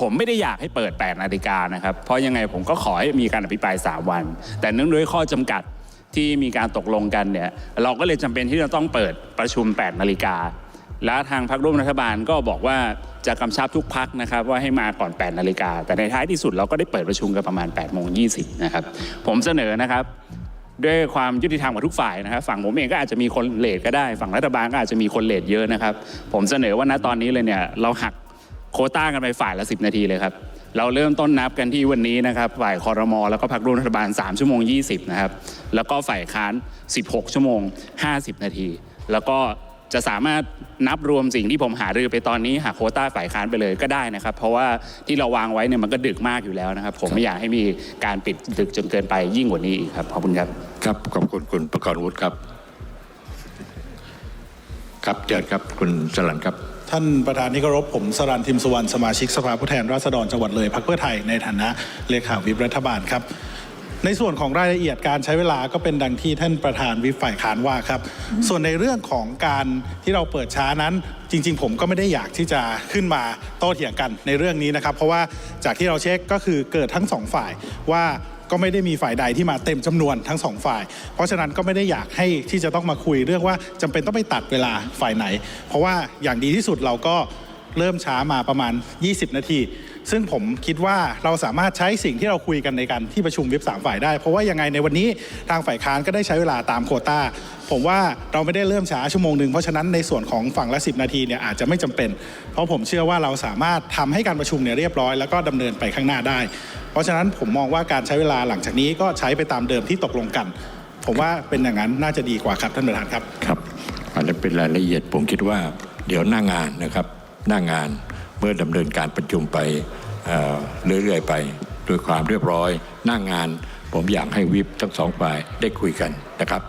ผมไม่ได้อยากให้เปิด 8 นาฬิกานะครับ เพราะยังไงผมก็ขอให้มีการอภิปราย 3 วัน แต่เนื่องด้วยข้อจำกัดที่มีการตกลงกันเนี่ยเราก็เลยจำเป็นที่จะต้องเปิดประชุม 8 นาฬิกาและทางพรรคร่วมรัฐบาลก็บอกว่าจะกำชับทุกพักนะครับว่าให้มาก่อน 8 นาฬิกา แต่ในท้ายที่สุดเราก็ได้เปิดประชุมกันประมาณ8โมง20นะครับผมเสนอนะครับ ด้วยความยุติธรรมกับทุกฝ่ายนะครับ ฝั่งผมเองก็อาจจะมีคนเลทก็ได้ ฝั่งรัฐบาลก็อาจจะมีคนเลทเยอะนะครับ ผมเสนอว่าณตอนนี้เลยเนี่ยเราหัก คต้ากันไปฝ่ายละ 10 นาทีเลยครับ เราเริ่มต้นนับกันที่วันนี้นะครับฝ่ายคอรมอแล้วก็พรรคร่วมรัฐบาล 3 ชั่วโมง 20 นะครับ แล้วก็ฝ่ายค้าน 16 ชั่วโมง 50 นาที แล้วก็จะสามารถนับรวมสิ่งที่ผมหารือไปตอนนี้หักโคต้าฝ่ายค้านไปเลยก็ได้นะครับ เพราะว่าที่เราวางไว้เนี่ยมันก็ดึกมากอยู่แล้วนะครับ ผมไม่อยากให้มีการปิดดึกจนเกินไปยิ่งกว่านี้อีกครับขอบคุณครับ ครับขอบคุณคุณประกรณ์วุฒิครับ ครับเจิดครับคุณสลันครับ ท่านประธานที่เคารพผมสรันทิมสุวรรณสมาชิกสภาผู้แทนราษฎรจังหวัดเลยพรรคเพื่อไทยในฐานะเลขาวิปรัฐบาลครับ ในส่วนของรายละเอียดการใช้เวลาก็เป็นดังที่ท่านประธานวิปฝ่ายค้านว่าครับ ส่วนในเรื่องของการที่เราเปิดช้านั้น จริง ๆ ผมก็ไม่ได้อยากที่จะขึ้นมาโต้เถียงกันในเรื่องนี้นะครับ เพราะว่าจากที่เราเช็คก็คือเกิดทั้งสองฝ่ายว่า ก็ไม่ได้มีฝ่ายใดที่มาเต็มจำนวนทั้งสองฝ่าย เพราะฉะนั้นก็ไม่ได้อยากให้ที่จะต้องมาคุยเรื่องว่าจำเป็นต้องไปตัดเวลาฝ่ายไหน เพราะว่าอย่างดีที่สุดเราก็เริ่มช้ามาประมาณ 20 นาที ซึ่งผมคิดว่าเราสามารถใช้สิ่งที่เราคุยกันในการที่ประชุมวิปสามฝ่ายได้ เพราะว่ายังไงในวันนี้ทางฝ่ายค้านก็ได้ใช้เวลาตามโคต้า ผมว่าเราไม่ได้เริ่มช้าชั่วโมงหนึ่งเพราะฉะนั้นในส่วนของฝั่งละ 10 นาทีเนี่ยอาจจะไม่จำเป็น เพราะผมเชื่อว่าเราสามารถทำให้การประชุมเนี่ยเรียบร้อยแล้วก็ดำเนินไปข้างหน้าได้ ราะฉะนั้นผมมองว่าการใช้เวลาหลังจากนี้ก็ใช้ไปตามเดิมที่ตกลงกัน ผมว่าเป็นอย่างนั้นน่าจะดีกว่าครับท่านประธานครับครับอันนั้เป็นรายละเอียดผมคิดว่าเดี๋ยวหน้างานนะครับหน้างานเมื่อดำเนินการประชุมไปเรื่อยๆไปด้วยความเรียบร้อยหน้างานผมอยากให้วิบทั้งสองฝ่ายได้คุยกันนะครับ